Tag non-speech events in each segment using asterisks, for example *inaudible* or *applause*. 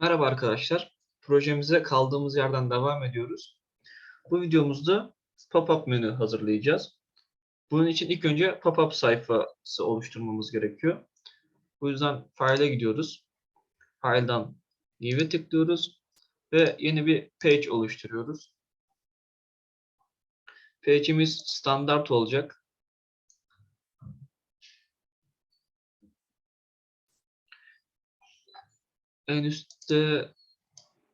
Merhaba arkadaşlar. Projemize kaldığımız yerden devam ediyoruz. Bu videomuzda pop-up menü hazırlayacağız. Bunun için ilk önce pop-up sayfası oluşturmamız gerekiyor. Bu yüzden File'e gidiyoruz. File'dan New'e tıklıyoruz ve yeni bir page oluşturuyoruz. Page'imiz standart olacak. En üstte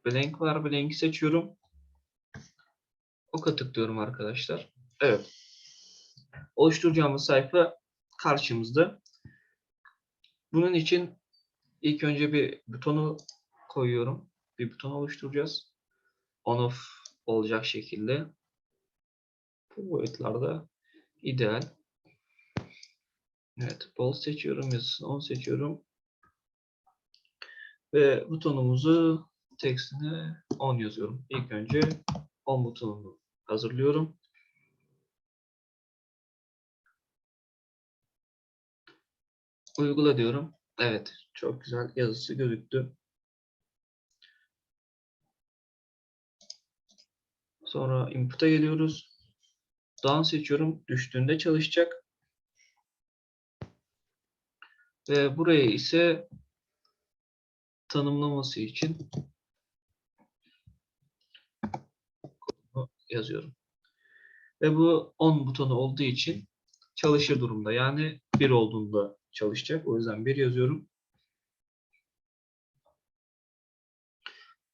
blank var. Blank'i seçiyorum. Oka tıklıyorum arkadaşlar. Evet. Oluşturacağımız sayfa karşımızda. Bunun için ilk önce bir butonu koyuyorum. Bir buton oluşturacağız. On off olacak şekilde. Bu boyutlarda ideal. Evet. Bold seçiyorum. Yazısını 10 seçiyorum. Ve butonumuzu tekstine 10 yazıyorum. İlk önce 10 butonunu hazırlıyorum. Uygula diyorum. Evet, çok güzel yazısı gözüktü. Sonra input'a geliyoruz. Down seçiyorum. Düştüğünde çalışacak. Ve buraya ise tanımlaması için yazıyorum. Ve bu on butonu olduğu için çalışır durumda. Yani 1 olduğunda çalışacak. O yüzden 1 yazıyorum.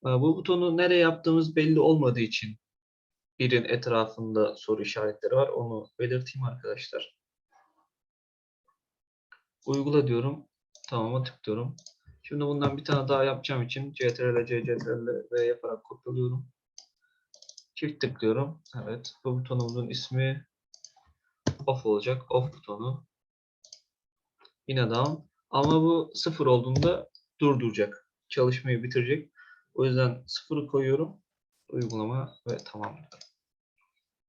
Bu butonu nereye yaptığımız belli olmadığı için birin etrafında soru işaretleri var. Onu belirteyim arkadaşlar. Uygula diyorum. Tamam'a tıklıyorum. Şimdi bundan bir tane daha yapacağım için CTRL, C, CTRL V yaparak kopyalıyorum. Çift tıklıyorum. Evet. Bu butonumuzun ismi off olacak. Off butonu. Yine down. Ama bu sıfır olduğunda durduracak. Çalışmayı bitirecek. O yüzden sıfırı koyuyorum. Uygulama ve tamam.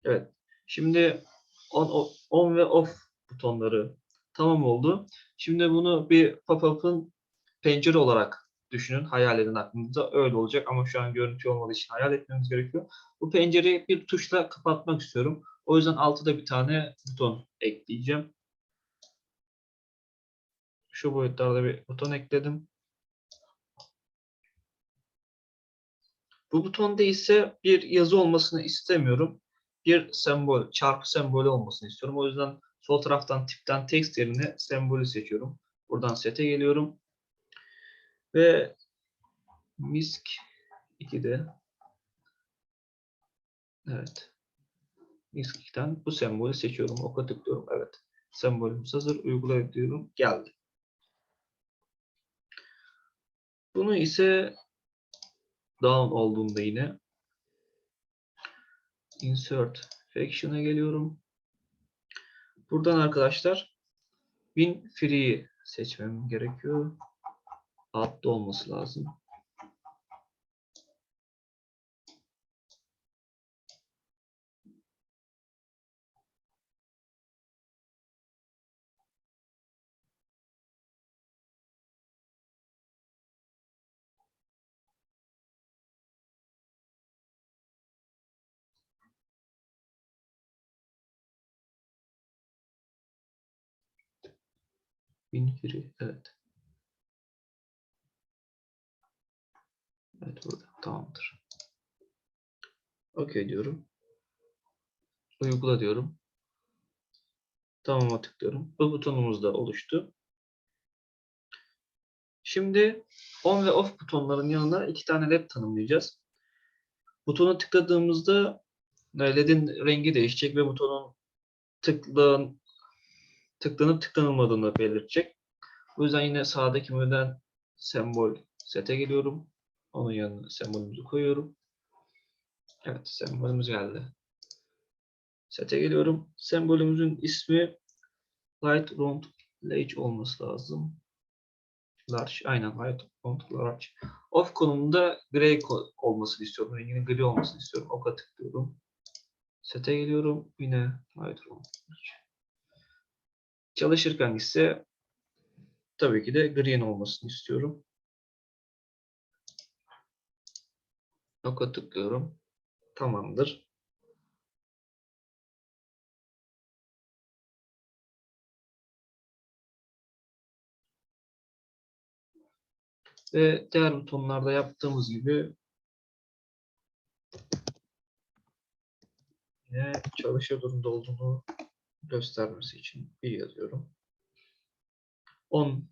Evet. Şimdi on, on ve off butonları tamam oldu. Şimdi bunu bir pop-up'ın pencere olarak düşünün. Hayal edin aklınızda. Öyle olacak ama şu an görüntü olmadığı için hayal etmemiz gerekiyor. Bu pencereyi bir tuşla kapatmak istiyorum. O yüzden altıda bir tane buton ekleyeceğim. Şu boyutlarda bir buton ekledim. Bu butonda ise bir yazı olmasını istemiyorum. Bir sembol, çarpı sembolü olmasını istiyorum. O yüzden sol taraftan tipten text yerine sembolü seçiyorum. Buradan sete geliyorum. Ve MISK 2'de evet MISK 2'den bu sembolü seçiyorum. Oka tıklıyorum. Evet. Sembolümüz hazır. Uygula diyorum. Geldi. Bunu ise down olduğunda yine insert faction'a geliyorum. Buradan arkadaşlar win free'yi seçmem gerekiyor altta olması lazım. Winfrey, evet. Evet burada. Tamamdır. OK diyorum. Uygula diyorum. Tamam'a tıklıyorum. Bu butonumuz da oluştu. Şimdi on ve off butonların yanına iki tane led tanımlayacağız. Butona tıkladığımızda led'in rengi değişecek ve butonun tıklan, tıklanıp tıklanılmadığını belirtecek. O yüzden yine sağdaki menüden sembol sete geliyorum. Onun yanına sembolümüzü koyuyorum. Evet sembolümüz geldi. Sete geliyorum. Sembolümüzün ismi light round large olması lazım. Large. Aynen light round large. Off konumunda gray olmasını istiyorum. Renginin gri olmasını istiyorum. Oka tıklıyorum. Sete geliyorum. Yine light round large. Çalışırken ise tabii ki de green olmasını istiyorum. Oka tıklıyorum. Tamamdır. Ve diğer butonlarda yaptığımız gibi yine çalışır durumda olduğunu göstermesi için bir yazıyorum. On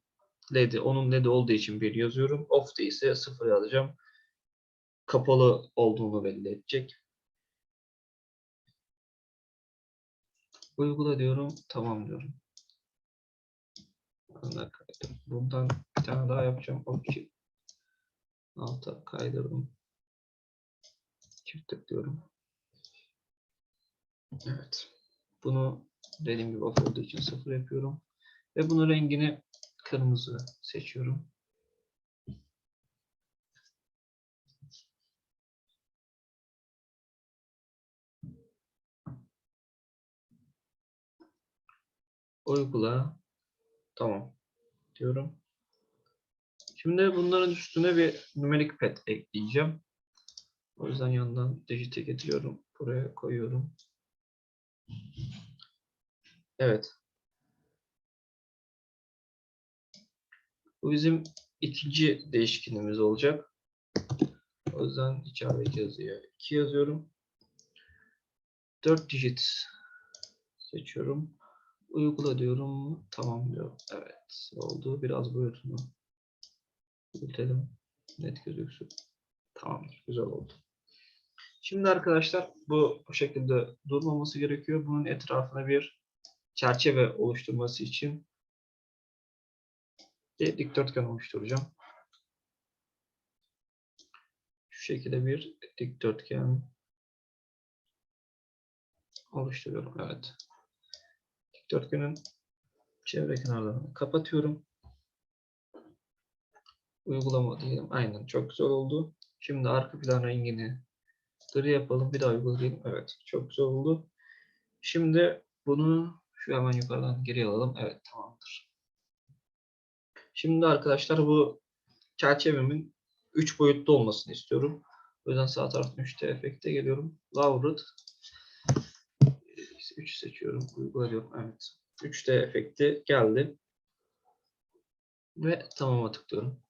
LED'i, onun LED'i olduğu için bir yazıyorum. Off ise sıfır yazacağım. Kapalı olduğunu belli edecek. Uygula diyorum. Tamam diyorum. Bundan bir tane daha yapacağım. OK. Alta kaydırdım. Çift tıklıyorum. Evet. Bunu dediğim gibi off olduğu için sıfır yapıyorum. Ve bunun rengini kırmızı seçiyorum. Uygula. Tamam. Diyorum. Şimdi bunların üstüne bir numerik pad ekleyeceğim. O yüzden yandan digit'e getiriyorum. Buraya koyuyorum. Evet. Bu bizim ikinci değişkenimiz olacak. O yüzden içerideki yazıya 2 yazıyorum. 4 digit seçiyorum. Uygula diyorum. Tamam diyor. Evet. Oldu. Biraz boyutunu büyütelim. Net gözüksün. Tamamdır. Güzel oldu. Şimdi arkadaşlar bu şekilde durmaması gerekiyor. Bunun etrafına bir çerçeve oluşturması için bir dikdörtgen oluşturacağım. Şu şekilde bir dikdörtgen oluşturuyorum. Evet. Dikdörtgenin çevre kenarlarını kapatıyorum. Uygulama diyelim. Aynen çok güzel oldu. Şimdi arka plan rengini gri yapalım. Bir daha uygulayalım. Evet. Çok güzel oldu. Şimdi bunu şu hemen yukarıdan geri alalım. Evet tamamdır. Şimdi arkadaşlar bu çerçevemin 3 boyutlu olmasını istiyorum. O yüzden sağ taraftan 3D efekte geliyorum. Lowered 3 seçiyorum. Uyguluyorum. Evet. 3D efekti geldi. Ve tamama tıklıyorum.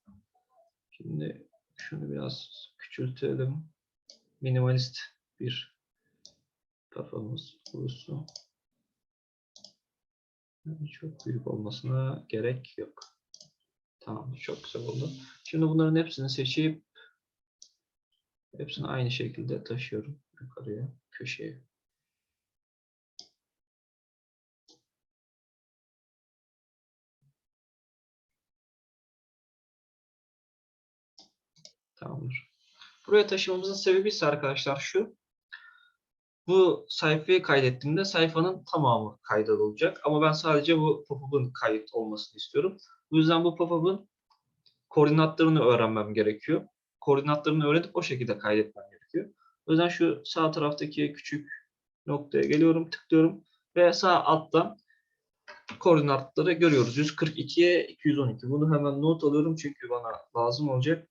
Şimdi şunu biraz küçültelim. Minimalist bir kafamız olursun. Yani çok büyük olmasına gerek yok. Tamam, çok güzel oldu. Şimdi bunların hepsini seçip hepsini aynı şekilde taşıyorum yukarıya, köşeye. Tamamdır. Buraya taşımamızın sebebi ise arkadaşlar şu. Bu sayfayı kaydettiğimde sayfanın tamamı kaydalı olacak. Ama ben sadece bu pop-up'ın kayıt olmasını istiyorum. Bu yüzden bu pop-up'ın koordinatlarını öğrenmem gerekiyor. Koordinatlarını öğrenip o şekilde kaydetmem gerekiyor. O yüzden şu sağ taraftaki küçük noktaya geliyorum, tıklıyorum ve sağ alttan koordinatları görüyoruz. 142'ye 212. Bunu hemen not alıyorum çünkü bana lazım olacak.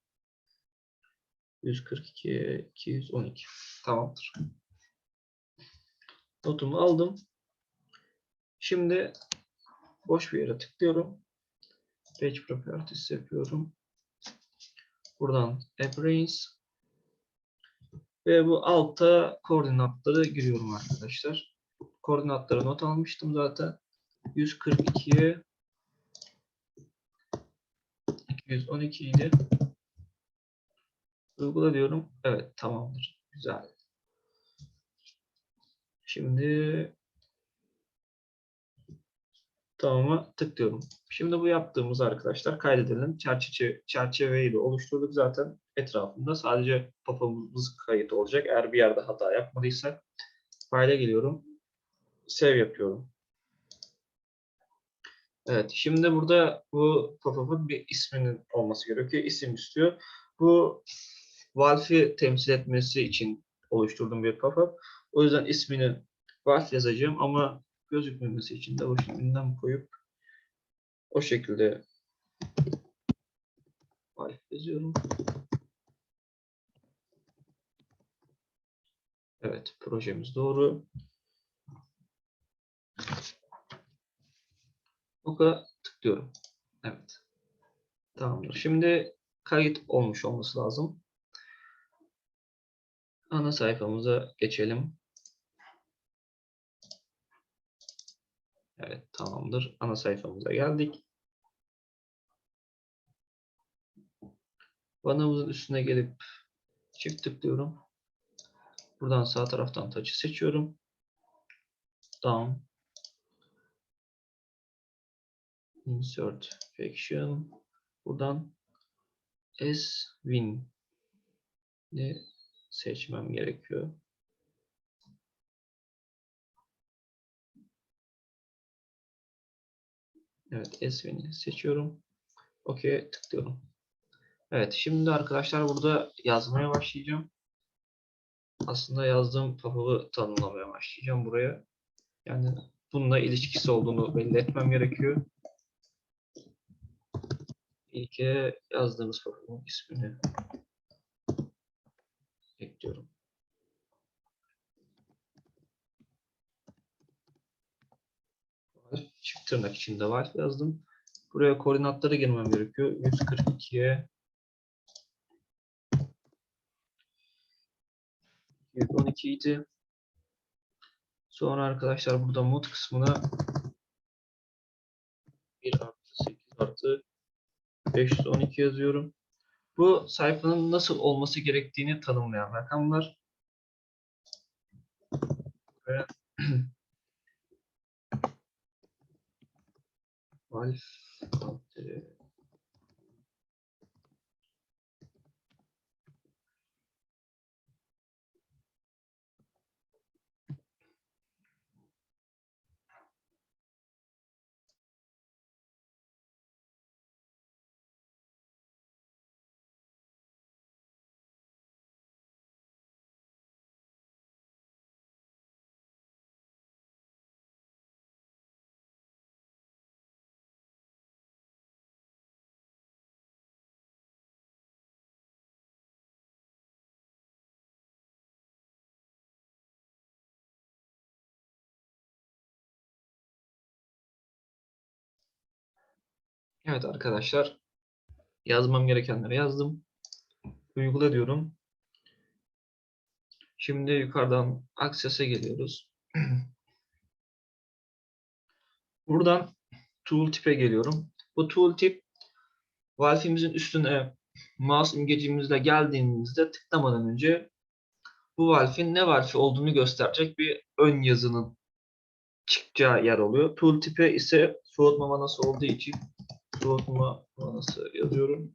142'ye 212. Tamamdır. Notumu aldım. Şimdi boş bir yere tıklıyorum. Page Properties yapıyorum. Buradan Appearance ve bu altta koordinatları giriyorum arkadaşlar. Koordinatları not almıştım zaten. 142'ye 212 idi. Uygula diyorum. Evet tamamdır. Güzel. Şimdi tamam'a tıklıyorum. Şimdi bu yaptığımız arkadaşlar kaydedelim. Çerçeve, çerçeveyi oluşturduk zaten etrafında. Sadece papamız kayıt olacak. Eğer bir yerde hata yapmadıysak fayda geliyorum. Save yapıyorum. Evet, şimdi burada bu pop-up'ın bir isminin olması gerekiyor. İsim istiyor. Bu Valve'i temsil etmesi için oluşturduğum bir pop-up. O yüzden ismini Valve yazacağım ama gözükmemesi için de boşuna ünlem koyup o şekilde Valve yazıyorum. Evet, projemiz doğru. Oka tıklıyorum. Evet. Tamamdır. Şimdi kayıt olmuş olması lazım. Ana sayfamıza geçelim. Evet, tamamdır. Ana sayfamıza geldik. Banamızın üstüne gelip çift tıklıyorum. Buradan sağ taraftan touch'ı seçiyorum. Down. Insert Faction. Buradan S-Win seçmem gerekiyor. Evet, S-Win'i seçiyorum. OK tıklıyorum. Evet, şimdi arkadaşlar burada yazmaya başlayacağım. Aslında yazdığım pop-up'ı tanımlamaya başlayacağım buraya. Yani bununla ilişkisi olduğunu belli etmem gerekiyor. İlke yazdığımız pop-up'ın ismini ekliyorum. Çift tırnak içinde var yazdım. Buraya koordinatları girmem gerekiyor. 142'ye 112 idi. Sonra arkadaşlar burada mod kısmına 1 artı 8 artı 512 yazıyorum. Bu sayfanın nasıl olması gerektiğini tanımlayan rakamlar. Ve *clears throat* Valf Evet arkadaşlar. Yazmam gerekenleri yazdım. Uygula diyorum. Şimdi yukarıdan Access'e geliyoruz. *clears throat* Buradan Tooltip'e geliyorum. Bu Tooltip Valve'imizin üstüne mouse imgecimizle geldiğimizde tıklamadan önce bu valve'in ne valve olduğunu gösterecek bir ön yazının çıkacağı yer oluyor. Tooltip'e ise soğutma manası olduğu için soğutma manası yazıyorum.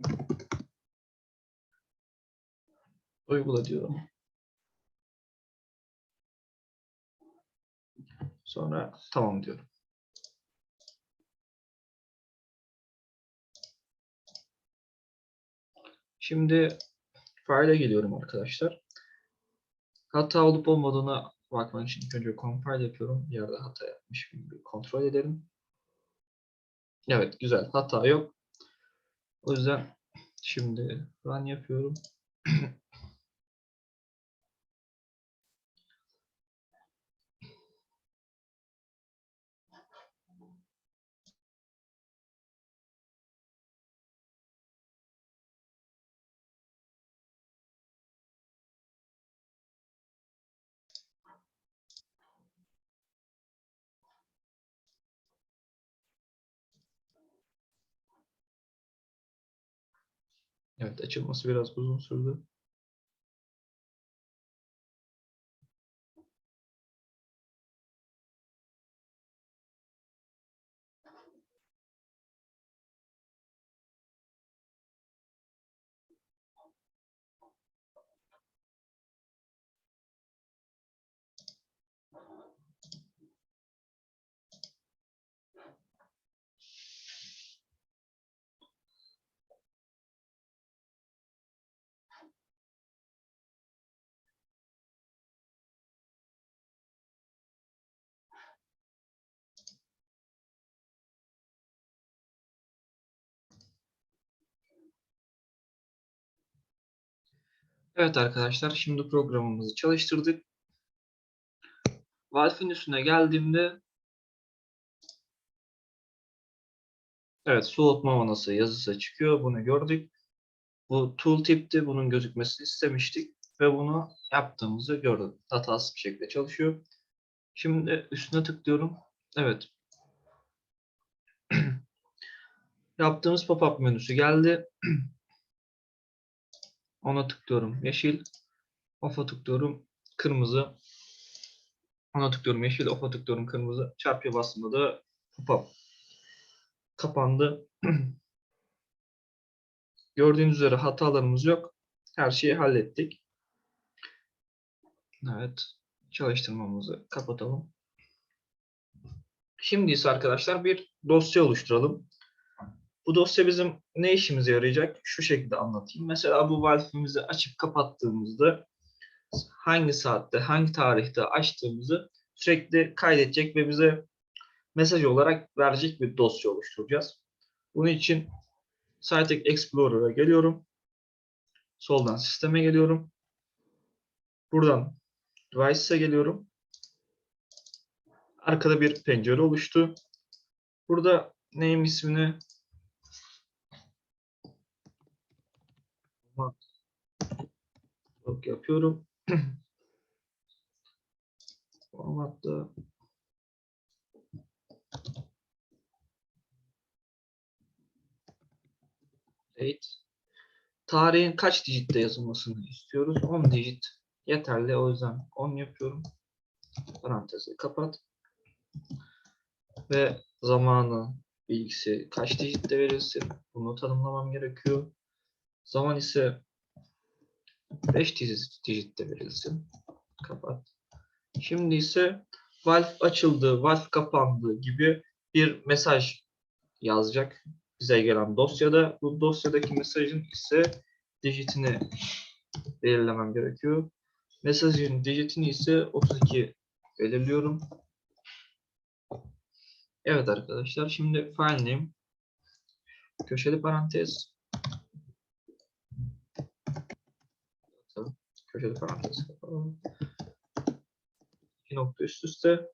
Uygula diyorum. Sonra tamam diyorum. Şimdi file'e geliyorum arkadaşlar. Hata olup olmadığına bakmak için önce compile yapıyorum. Bir yerde hata yapmış bir kontrol edelim. Evet güzel hata yok. O yüzden şimdi run yapıyorum. *clears throat* Evet açılması biraz uzun sürdü. Evet arkadaşlar şimdi programımızı çalıştırdık. Valve'in üstüne geldiğimde Evet, soğutma vanası yazısı çıkıyor. Bunu gördük. Bu tooltip'ti. Bunun gözükmesini istemiştik ve bunu yaptığımızı gördük. Hatasız bir şekilde çalışıyor. Şimdi üstüne tıklıyorum. Evet. *clears throat* Yaptığımız pop-up menüsü geldi. *clears throat* Ona tıklıyorum. Yeşil. Off'a tıklıyorum. Kırmızı. Ona tıklıyorum. Yeşil. Off'a tıklıyorum. Kırmızı. Çarpıya bastığımda da pop-up kapandı. *clears throat* Gördüğünüz üzere hatalarımız yok. Her şeyi hallettik. Evet. Çalıştırmamızı kapatalım. Şimdi ise arkadaşlar bir dosya oluşturalım. Bu dosya bizim ne işimize yarayacak? Şu şekilde anlatayım. Mesela bu valve'imizi açıp kapattığımızda hangi saatte, hangi tarihte açtığımızı sürekli kaydedecek ve bize mesaj olarak verecek bir dosya oluşturacağız. Bunun için Cytek Explorer'a geliyorum. Soldan sisteme geliyorum. Buradan Device'a geliyorum. Arkada bir pencere oluştu. Burada name ismini Yok yapıyorum. *clears throat* Formatta date. Tarihin kaç dijitte yazılmasını istiyoruz? 10 dijit yeterli. O yüzden 10 yapıyorum. Parantezi kapat. Ve zamanı bilgisi kaç dijitte verilsin? Bunu tanımlamam gerekiyor. Zaman ise 5 dijitte verilsin. Kapat. Şimdi ise valve açıldı, valve kapandı gibi bir mesaj yazacak bize gelen dosyada. Bu dosyadaki mesajın ise dijitini belirlemem gerekiyor. Mesajın dijitini ise 32 belirliyorum. Evet arkadaşlar şimdi file name köşeli parantez köşeli parantez kapatalım. İki nokta üst üste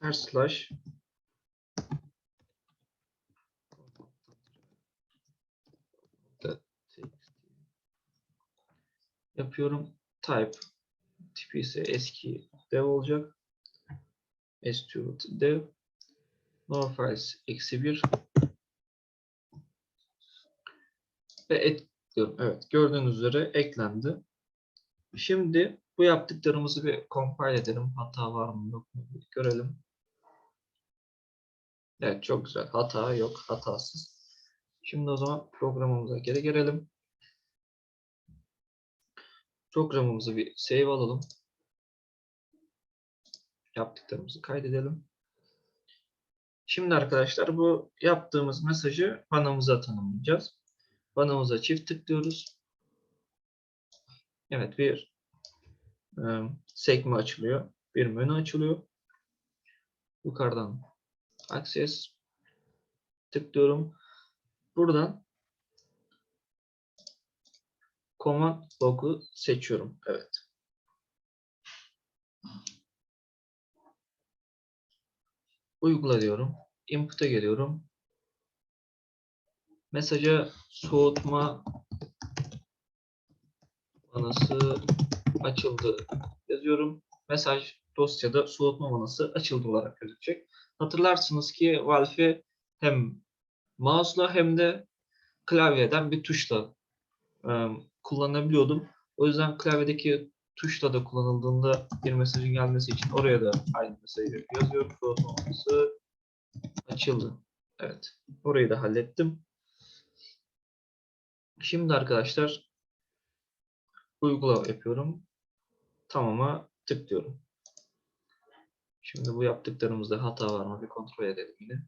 ters slash yapıyorum. Type tipi ise eski dev olacak. S2 dev no files eksi 1 ve ekliyorum. Evet gördüğünüz üzere eklendi. Şimdi bu yaptıklarımızı bir compile edelim. Hata var mı yok mu bir görelim. Evet çok güzel. Hata yok. Hatasız. Şimdi o zaman programımıza geri gelelim. Programımızı bir save alalım. Yaptıklarımızı kaydedelim. Şimdi arkadaşlar bu yaptığımız mesajı vanamıza tanımlayacağız. Vanamıza çift tıklıyoruz. Evet bir e, sekme açılıyor. Bir menü açılıyor. Yukarıdan Access tıklıyorum. Buradan Command Log'u seçiyorum. Evet. Uygula diyorum. Input'a geliyorum. Mesaja soğutma vanası açıldı yazıyorum. Mesaj dosyada soğutma vanası açıldı olarak gözükecek. Hatırlarsınız ki Valve'i hem mouse'la hem de klavyeden bir tuşla e, kullanabiliyordum. O yüzden klavyedeki tuşla da kullanıldığında bir mesajın gelmesi için oraya da aynı mesajı yazıyorum. Soğutma vanası açıldı. Evet. Orayı da hallettim. Şimdi arkadaşlar uygula yapıyorum. Tamam'a tıklıyorum. Şimdi bu yaptıklarımızda hata var mı bir kontrol edelim yine.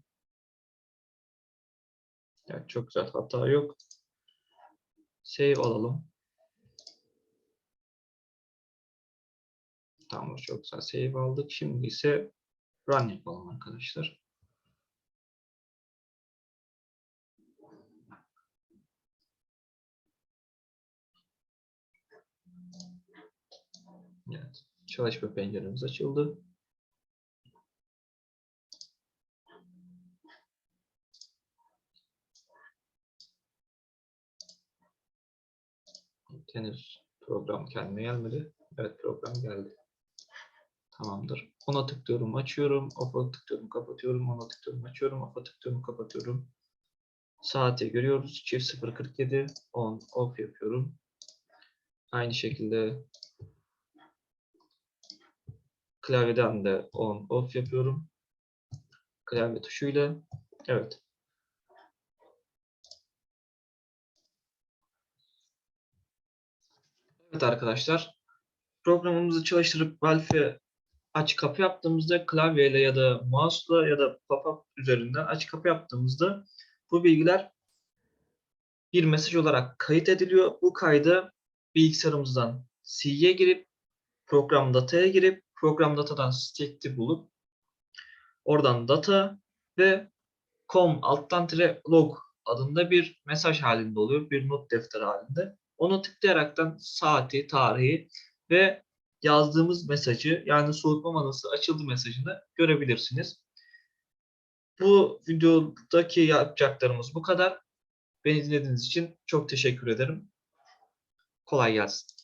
Evet çok güzel hata yok. Save alalım. Tamam çok güzel save aldık. Şimdi ise run yapalım arkadaşlar. Evet. Çalışma penceremiz açıldı. Henüz program kendine gelmedi. Evet program geldi. Tamamdır. Ona tıklıyorum, açıyorum. Off'a tıklıyorum, kapatıyorum. Ona tıklıyorum, açıyorum. Off'a tıklıyorum, kapatıyorum. Saati görüyoruz. Çift 047 on off yapıyorum. Aynı şekilde klavyeden de on off yapıyorum. Klavye tuşuyla. Evet. Evet arkadaşlar. Programımızı çalıştırıp Valve'e aç kapı yaptığımızda klavyeyle ya da mouse'la ya da pop-up üzerinden aç kapı yaptığımızda bu bilgiler bir mesaj olarak kayıt ediliyor. Bu kaydı bilgisayarımızdan C'ye girip program dataya girip program datadan stack'ti bulup oradan data ve com alttan tire log adında bir mesaj halinde oluyor. Bir not defteri halinde. Onu tıklayaraktan saati, tarihi ve yazdığımız mesajı yani soğutma manası açıldı mesajını görebilirsiniz. Bu videodaki yapacaklarımız bu kadar. Beni dinlediğiniz için çok teşekkür ederim. Kolay gelsin.